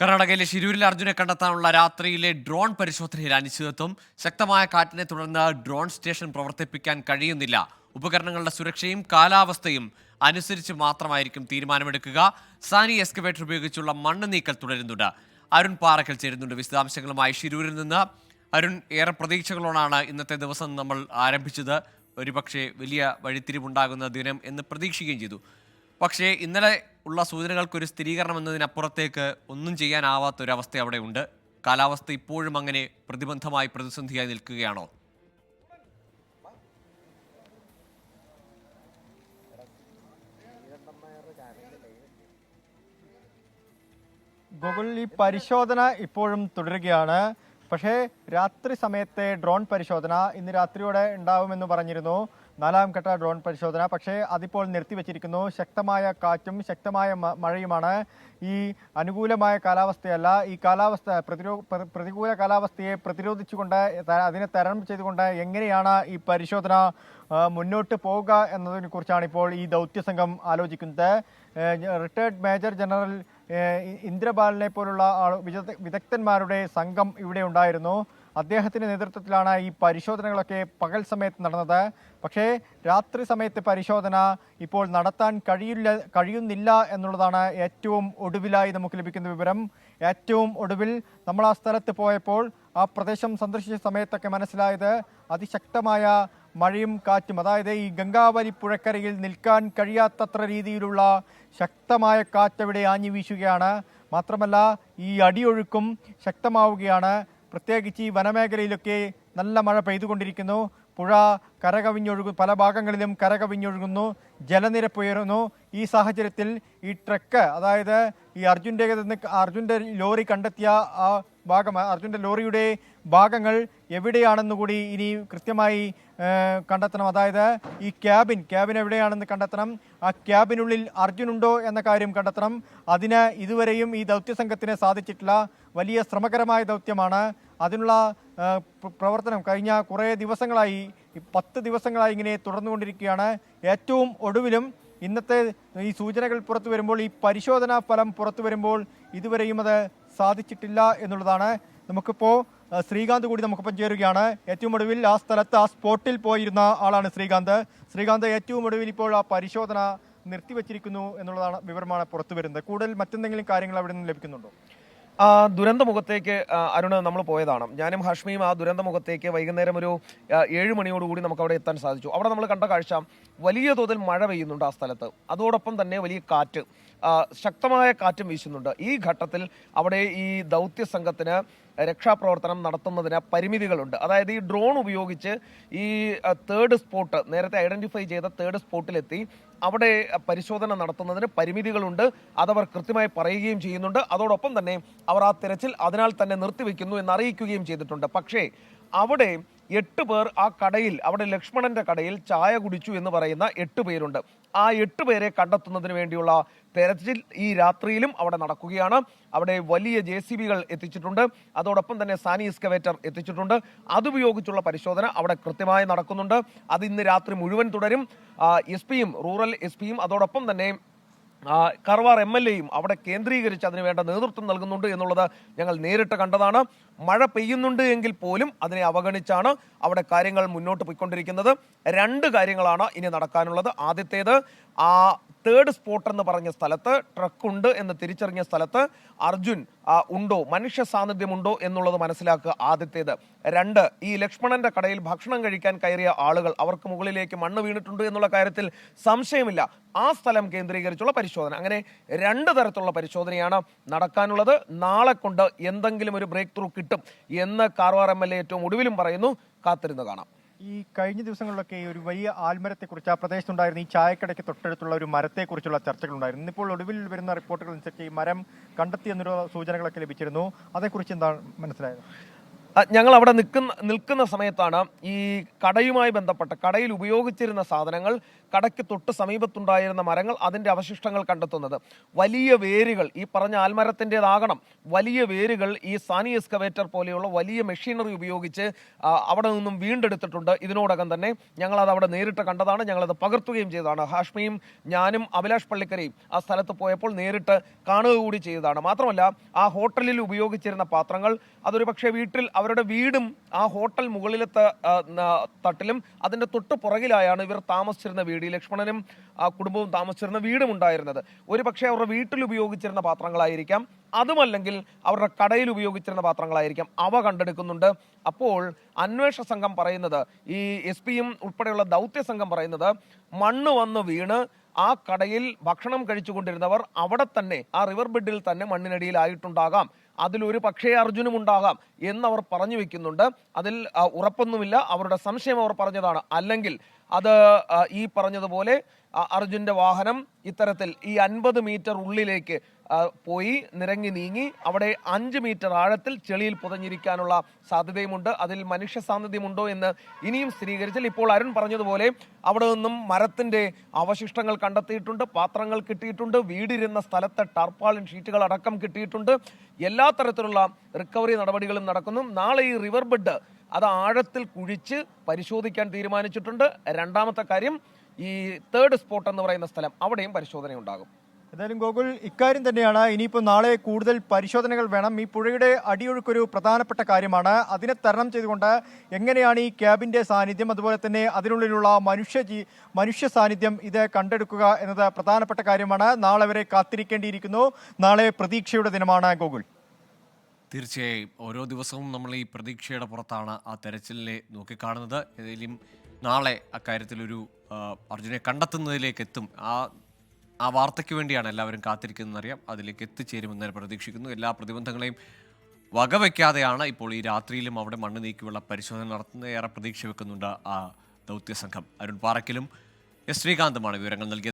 കർണാടകയിലെ ശിരൂരിൽ അർജുനെ കണ്ടെത്താനുള്ള രാത്രിയിലെ ഡ്രോൺ പരിശോധനയിൽ അനിശ്ചിതത്വം. ശക്തമായ കാറ്റിനെ തുടർന്ന് ഡ്രോൺ സ്റ്റേഷൻ പ്രവർത്തിപ്പിക്കാൻ കഴിയുന്നില്ല. ഉപകരണങ്ങളുടെ സുരക്ഷയും കാലാവസ്ഥയും അനുസരിച്ച് മാത്രമായിരിക്കും തീരുമാനമെടുക്കുക. സാനി എക്സ്കവേറ്റർ ഉപയോഗിച്ചുള്ള മണ്ണ് നീക്കൽ തുടരുന്നുണ്ട്. അരുൺ പാറക്കൽ ചേരുന്നുണ്ട്. വിശദാംശങ്ങളുമായി ശിരൂരിൽ നിന്ന് അരുൺ ഏറെ പ്രതീക്ഷകളോടാണ് ഇന്നത്തെ ദിവസം നമ്മൾ ആരംഭിച്ചത്. ഒരുപക്ഷെ വലിയ വഴിത്തിരിവുണ്ടാകുന്ന ദിനം എന്ന് പ്രതീക്ഷിക്കുകയും ചെയ്തു. പക്ഷേ ഇന്നലെ ഉള്ള സൂചനകൾക്കൊരു സ്ഥിരീകരണം എന്നതിനപ്പുറത്തേക്ക് ഒന്നും ചെയ്യാനാവാത്ത ഒരു അവസ്ഥ അവിടെ ഉണ്ട് കാലാവസ്ഥ ഇപ്പോഴും അങ്ങനെ പ്രതിബന്ധമായി പ്രതിസന്ധിയായി നിൽക്കുകയാണോ? ഗൂഗിൾ ഈ പരിശോധന ഇപ്പോഴും തുടരുകയാണ്. പക്ഷേ രാത്രി സമയത്തെ ഡ്രോൺ പരിശോധന ഇന്ന് രാത്രിയോടെ ഉണ്ടാവുമെന്ന് പറഞ്ഞിരുന്നു. നാലാം ഘട്ട ഡ്രോൺ പരിശോധന. പക്ഷേ അതിപ്പോൾ നിർത്തിവെച്ചിരിക്കുന്നു. ശക്തമായ കാറ്റും ശക്തമായ മഴയുമാണ്. ഈ അനുകൂലമായ കാലാവസ്ഥയല്ല. ഈ കാലാവസ്ഥ പ്രതിരോ പ്രതികൂല കാലാവസ്ഥയെ പ്രതിരോധിച്ചുകൊണ്ട് അതിനെ തരണം ചെയ്തുകൊണ്ട് എങ്ങനെയാണ് ഈ പരിശോധന മുന്നോട്ട് പോവുക എന്നതിനെ കുറിച്ചാണ് ഇപ്പോൾ ഈ ദൗത്യസംഘം ആലോചിക്കുന്നത്. റിട്ടയർഡ് മേജർ ജനറൽ ഇന്ദ്രബാലിനെ പോലുള്ള വിദഗ്ധന്മാരുടെ സംഘം ഇവിടെ ഉണ്ടായിരുന്നു. അദ്ദേഹത്തിന്റെ നേതൃത്വത്തിലാണ് ഈ പരിശോധനകളൊക്കെ പകൽ സമയത്ത് നടന്നത്. പക്ഷേ രാത്രി സമയത്ത് പരിശോധന ഇപ്പോൾ നടത്താൻ കഴിയില്ല കഴിയുന്നില്ല എന്നുള്ളതാണ് ഏറ്റവും ഒടുവിലായി നമുക്ക് ലഭിക്കുന്ന വിവരം. ഏറ്റവും ഒടുവിൽ നമ്മൾ ആ സ്ഥലത്ത് പോയപ്പോൾ ആ പ്രദേശം സന്ദർശിച്ച സമയത്തൊക്കെ മനസ്സിലായത് അതിശക്തമായ മഴയും കാറ്റും അതായത് ഈ ഗംഗാവലി പുഴക്കരയിൽ നിൽക്കാൻ കഴിയാത്തത്ര രീതിയിലുള്ള ശക്തമായ കാറ്റ് അവിടെ ആഞ്ഞു വീശുകയാണ്. മാത്രമല്ല ഈ അടിയൊഴുക്കും ശക്തമാവുകയാണ്. പ്രത്യേകിച്ച് ഈ വനമേഖലയിലൊക്കെ നല്ല മഴ പെയ്തുകൊണ്ടിരിക്കുന്നു. പുഴ കരകവിഞ്ഞൊഴുകും പല ഭാഗങ്ങളിലും കരകവിഞ്ഞൊഴുകുന്നു ജലനിരപ്പ് ഉയരുന്നു. ഈ സാഹചര്യത്തിൽ ഈ ട്രക്ക് അതായത് ഈ അർജുന്റെ അർജുന്റെ ലോറി കണ്ടെത്തിയ ആ ഭാഗം അർജുന്റെ ലോറിയുടെ ഭാഗങ്ങൾ എവിടെയാണെന്ന് കൂടി ഇനി കൃത്യമായി കണ്ടെത്തണം. അതായത് ഈ ക്യാബിൻ ക്യാബിൻ എവിടെയാണെന്ന് കണ്ടെത്തണം. ആ ക്യാബിനുള്ളിൽ അർജുനുണ്ടോ എന്ന കാര്യം കണ്ടെത്തണം. അതിന് ഇതുവരെയും ഈ ദൗത്യസംഘത്തിന് സാധിച്ചിട്ടില്ല. വലിയ ശ്രമകരമായ ദൗത്യമാണ്. അതിനുള്ള പ്രവർത്തനം കഴിഞ്ഞ കുറേ ദിവസങ്ങളായി പത്ത് ദിവസങ്ങളായി ഇങ്ങനെ തുടർന്നുകൊണ്ടിരിക്കുകയാണ്. ഏറ്റവും ഒടുവിലും ഇന്നത്തെ ഈ സൂചനകൾ പുറത്തു വരുമ്പോൾ ഈ പരിശോധനാ ഫലം പുറത്തു വരുമ്പോൾ ഇതുവരെയും അത് സാധിച്ചിട്ടില്ല എന്നുള്ളതാണ്. നമുക്കിപ്പോൾ ശ്രീകാന്ത് കൂടി നമുക്കൊപ്പം ചേരുകയാണ്. ഏറ്റവും ഒടുവിൽ ആ സ്ഥലത്ത് ആ സ്പോട്ടിൽ പോയിരുന്ന ആളാണ് ശ്രീകാന്ത്. ശ്രീകാന്ത് ഏറ്റവും ഒടുവിൽ ഇപ്പോൾ ആ പരിശോധന നിർത്തിവച്ചിരിക്കുന്നു എന്നുള്ളതാണ് വിവരമാണ് പുറത്തു വരുന്നത്. കൂടുതൽ മറ്റെന്തെങ്കിലും കാര്യങ്ങൾ അവിടെ നിന്ന് ലഭിക്കുന്നുണ്ടോ? ദുരന്തമുഖത്തേക്ക് അരുണ് നമ്മൾ പോയതാണ്. ഞാനും ഹഷ്മിയും ആ ദുരന്തമുഖത്തേക്ക് വൈകുന്നേരം ഒരു ഏഴ് മണിയോടുകൂടി നമുക്ക് അവിടെ എത്താൻ സാധിച്ചു. അവിടെ നമ്മൾ കണ്ട കാഴ്ച വലിയ തോതിൽ മഴ പെയ്യുന്നുണ്ട് ആ സ്ഥലത്ത്. അതോടൊപ്പം തന്നെ വലിയ കാറ്റ്. ശക്തമായ കാറ്റും വീശുന്നുണ്ട്. ഈ ഘട്ടത്തിൽ അവിടെ ഈ ദൗത്യ സംഘത്തിന് രക്ഷാപ്രവർത്തനം നടത്തുന്നതിന് പരിമിതികളുണ്ട്. അതായത് ഈ ഡ്രോൺ ഉപയോഗിച്ച് ഈ തേർഡ് സ്പോട്ട് നേരത്തെ ഐഡന്റിഫൈ ചെയ്ത തേർഡ് സ്പോട്ടിലെത്തി അവിടെ പരിശോധന നടത്തുന്നതിന് പരിമിതികളുണ്ട്. അതവർ കൃത്യമായി പറയുകയും ചെയ്യുന്നുണ്ട്. അതോടൊപ്പം തന്നെ അവർ ആ തിരച്ചിൽ അതിനാൽ തന്നെ നിർത്തിവെക്കുന്നു എന്ന് അറിയിക്കുകയും ചെയ്തിട്ടുണ്ട്. പക്ഷേ അവിടെ എട്ട് പേർ ആ കടയിൽ അവിടെ ലക്ഷ്മണന്റെ കടയിൽ ചായ കുടിച്ചു എന്ന് പറയുന്ന എട്ട് പേരുണ്ട്. ആ എട്ട് പേരെ കണ്ടെത്തുന്നതിന് വേണ്ടിയുള്ള തെരച്ചിൽ ഈ രാത്രിയിലും അവിടെ നടക്കുകയാണ്. അവിടെ വലിയ ജെ സി ബികൾ എത്തിച്ചിട്ടുണ്ട്. അതോടൊപ്പം തന്നെ സാനി ഇസ്കവേറ്റർ എത്തിച്ചിട്ടുണ്ട്. അതുപയോഗിച്ചുള്ള പരിശോധന അവിടെ കൃത്യമായി നടക്കുന്നുണ്ട്. അത് ഇന്ന് രാത്രി മുഴുവൻ തുടരും. എസ് പിയും റൂറൽ എസ് പിയും അതോടൊപ്പം തന്നെ കർവാർ എം എൽ എയും അവിടെ കേന്ദ്രീകരിച്ച് അതിന് വേണ്ട നേതൃത്വം നൽകുന്നുണ്ട് എന്നുള്ളത് ഞങ്ങൾ നേരിട്ട് കണ്ടതാണ്. മഴ പെയ്യുന്നുണ്ട് എങ്കിൽ പോലും അതിനെ അവഗണിച്ചാണ് അവിടെ കാര്യങ്ങൾ മുന്നോട്ട് പോയിക്കൊണ്ടിരിക്കുന്നത്. രണ്ട് കാര്യങ്ങളാണ് ഇനി നടക്കാനുള്ളത്. ആദ്യത്തേത് ആ തേർഡ് സ്പോട്ട് എന്ന് പറഞ്ഞ സ്ഥലത്ത് ട്രക്കുണ്ട് എന്ന് തിരിച്ചറിഞ്ഞ സ്ഥലത്ത് അർജുൻ ഉണ്ടോ? മനുഷ്യ സാന്നിധ്യമുണ്ടോ എന്നുള്ളത് മനസ്സിലാക്കുക ആദ്യത്തേത്. രണ്ട് ഈ ലക്ഷ്മണന്റെ കടയിൽ ഭക്ഷണം കഴിക്കാൻ കയറിയ ആളുകൾ അവർക്ക് മുകളിലേക്ക് മണ്ണ് വീണിട്ടുണ്ട് എന്നുള്ള കാര്യത്തിൽ സംശയമില്ല. ആ സ്ഥലം കേന്ദ്രീകരിച്ചുള്ള പരിശോധന. അങ്ങനെ രണ്ട് തരത്തിലുള്ള പരിശോധനയാണ് നടക്കാനുള്ളത്. നാളെ കൊണ്ട് എന്തെങ്കിലും ഒരു ബ്രേക്ക് ത്രൂ കിട്ടും എന്ന് കാർവാർ എം എൽ ഏറ്റവും ഒടുവിലും പറയുന്നു. കാത്തിരുന്ന് കാണാം. ഈ കഴിഞ്ഞ ദിവസങ്ങളിലൊക്കെ ഒരു വലിയ ആൽമരത്തെക്കുറിച്ച് ആ പ്രദേശത്തുണ്ടായിരുന്ന ഈ ചായക്കടയ്ക്ക് തൊട്ടടുത്തുള്ള ഒരു മരത്തെക്കുറിച്ചുള്ള ചർച്ചകളുണ്ടായിരുന്നു. ഇന്നിപ്പോൾ ഒടുവിൽ വരുന്ന റിപ്പോർട്ടുകൾ അനുസരിച്ച് ഈ മരം കണ്ടെത്തിയെന്നൊരു സൂചനകളൊക്കെ ലഭിച്ചിരുന്നു. അതേക്കുറിച്ച് എന്താണ് മനസ്സിലായത്? ഞങ്ങൾ അവിടെ നിൽക്കുന്ന നിൽക്കുന്ന സമയത്താണ് ഈ കടയുമായി ബന്ധപ്പെട്ട കടയിൽ ഉപയോഗിച്ചിരുന്ന സാധനങ്ങൾ കടയ്ക്ക് തൊട്ട് സമീപത്തുണ്ടായിരുന്ന മരങ്ങൾ അതിന്റെ അവശിഷ്ടങ്ങൾ കണ്ടെത്തുന്നത്. വലിയ വേരുകൾ ഈ പറഞ്ഞ ആൽമരത്തിന്റെതാകണം. വലിയ വേരുകൾ ഈ സാനി എസ്കവേറ്റർ പോലെയുള്ള വലിയ മെഷീനറി ഉപയോഗിച്ച് അവിടെ നിന്നും വീണ്ടെടുത്തിട്ടുണ്ട്. ഇതിനോടകം തന്നെ ഞങ്ങളത് അവിടെ നേരിട്ട് കണ്ടതാണ്. ഞങ്ങളത് പകർത്തുകയും ചെയ്തതാണ്. ഹാഷ്മിയും ഞാനും അഭിലാഷ് പള്ളിക്കരയും ആ സ്ഥലത്ത് പോയപ്പോൾ നേരിട്ട് കാണുക കൂടി ചെയ്തതാണ്. മാത്രമല്ല ആ ഹോട്ടലിൽ ഉപയോഗിച്ചിരുന്ന പാത്രങ്ങൾ അതൊരു പക്ഷേ വീട്ടിൽ അവരുടെ വീടും ആ ഹോട്ടൽ മുകളിലത്തെ തട്ടിലും അതിന്റെ തൊട്ട് പുറകിലായാണ് ഇവർ താമസിച്ചിരുന്ന വീട്. ഈ ലക്ഷ്മണനും ആ കുടുംബവും താമസിച്ചിരുന്ന വീടും ഉണ്ടായിരുന്നത്. ഒരു പക്ഷേ അവരുടെ വീട്ടിൽ ഉപയോഗിച്ചിരുന്ന പാത്രങ്ങളായിരിക്കാം. അതുമല്ലെങ്കിൽ അവരുടെ കടയിൽ ഉപയോഗിച്ചിരുന്ന പാത്രങ്ങളായിരിക്കാം. അവ കണ്ടെടുക്കുന്നുണ്ട്. അപ്പോൾ അന്വേഷണ സംഘം പറയുന്നത് ഈ എസ് പിയും ഉൾപ്പെടെയുള്ള ദൗത്യ സംഘം പറയുന്നത് മണ്ണ് വന്ന് വീണ് ആ കടയിൽ ഭക്ഷണം കഴിച്ചുകൊണ്ടിരുന്നവർ അവിടെ തന്നെ ആ റിവർ ബെഡിൽ തന്നെ മണ്ണിനടിയിലായിട്ടുണ്ടാകാം. അതിലൊരു പക്ഷേ അർജുനും ഉണ്ടാകാം എന്നവർ പറഞ്ഞു വെക്കുന്നുണ്ട്. അതിൽ ഉറപ്പൊന്നുമില്ല. അവരുടെ സംശയം അവർ പറഞ്ഞതാണ്. അല്ലെങ്കിൽ അത് ഈ പറഞ്ഞതുപോലെ അർജുന്റെ വാഹനം ഇത്തരത്തിൽ ഈ അൻപത് മീറ്റർ ഉള്ളിലേക്ക് പോയി നിരങ്ങി നീങ്ങി അവിടെ അഞ്ച് മീറ്റർ ആഴത്തിൽ ചെളിയിൽ പുതഞ്ഞിരിക്കാനുള്ള സാധ്യതയുമുണ്ട്. അതിൽ മനുഷ്യ സാന്നിധ്യമുണ്ടോ എന്ന് ഇനിയും സ്ഥിരീകരിച്ചാൽ ഇപ്പോൾ അരുൺ പറഞ്ഞതുപോലെ അവിടെ നിന്നും മരത്തിന്റെ അവശിഷ്ടങ്ങൾ കണ്ടെത്തിയിട്ടുണ്ട് പാത്രങ്ങൾ കിട്ടിയിട്ടുണ്ട് വീടിരുന്ന സ്ഥലത്തെ ടർപ്പാളിൻ ഷീറ്റുകൾ അടക്കം കിട്ടിയിട്ടുണ്ട്. എല്ലാ തരത്തിലുള്ള റിക്കവറി നടപടികളും നടക്കുന്നു. നാളെ ഈ റിവർ ബെഡ് അത് ആഴത്തിൽ കുഴിച്ച് പരിശോധിക്കാൻ തീരുമാനിച്ചിട്ടുണ്ട്. രണ്ടാമത്തെ കാര്യം ഈ തേർഡ് സ്പോട്ട് എന്ന് പറയുന്ന സ്ഥലം അവിടെയും പരിശോധന ഉണ്ടാകും എന്തായാലും ഗോകുൽ ഇക്കാര്യം തന്നെയാണ് ഇനിയിപ്പോൾ നാളെ കൂടുതൽ പരിശോധനകൾ വേണം. ഈ പുഴയുടെ അടിയൊഴുക്കൊരു പ്രധാനപ്പെട്ട കാര്യമാണ്. അതിനെ തരണം ചെയ്തുകൊണ്ട് എങ്ങനെയാണ് ഈ ക്യാബിന്റെ സാന്നിധ്യം അതുപോലെ തന്നെ അതിനുള്ളിലുള്ള മനുഷ്യ മനുഷ്യ സാന്നിധ്യം ഇത് കണ്ടെടുക്കുക എന്നത് പ്രധാനപ്പെട്ട കാര്യമാണ്. നാളെ വരെ കാത്തിരിക്കേണ്ടിയിരിക്കുന്നു. നാളെ പ്രതീക്ഷയുടെ ദിനമാണ് ഗോകുൽ. തീർച്ചയായും ഓരോ ദിവസവും നമ്മൾ ഈ പ്രതീക്ഷയുടെ പുറത്താണ് ആ തെരച്ചിലിനെ നോക്കിക്കാണുന്നത്. ഏതെങ്കിലും നാളെ അക്കാര്യത്തിലൊരു അർജുനെ കണ്ടെത്തുന്നതിലേക്ക് എത്തും ആ ആ വാർത്തയ്ക്ക് വേണ്ടിയാണ് എല്ലാവരും കാത്തിരിക്കുന്നതെന്നറിയാം. അതിലേക്ക് എത്തിച്ചേരുമെന്ന് ഞാൻ പ്രതീക്ഷിക്കുന്നു. എല്ലാ പ്രതിബന്ധങ്ങളെയും വകവയ്ക്കാതെയാണ് ഇപ്പോൾ ഈ രാത്രിയിലും അവിടെ മണ്ണ് നീക്കിയുള്ള പരിശോധന നടത്തുന്നത്. ഏറെ പ്രതീക്ഷ വെക്കുന്നുണ്ട് ആ ദൗത്യ സംഘം അരുൺ പാറയ്ക്കലും എസ് ശ്രീകാന്തുമാണ് വിവരങ്ങൾ നൽകിയത്.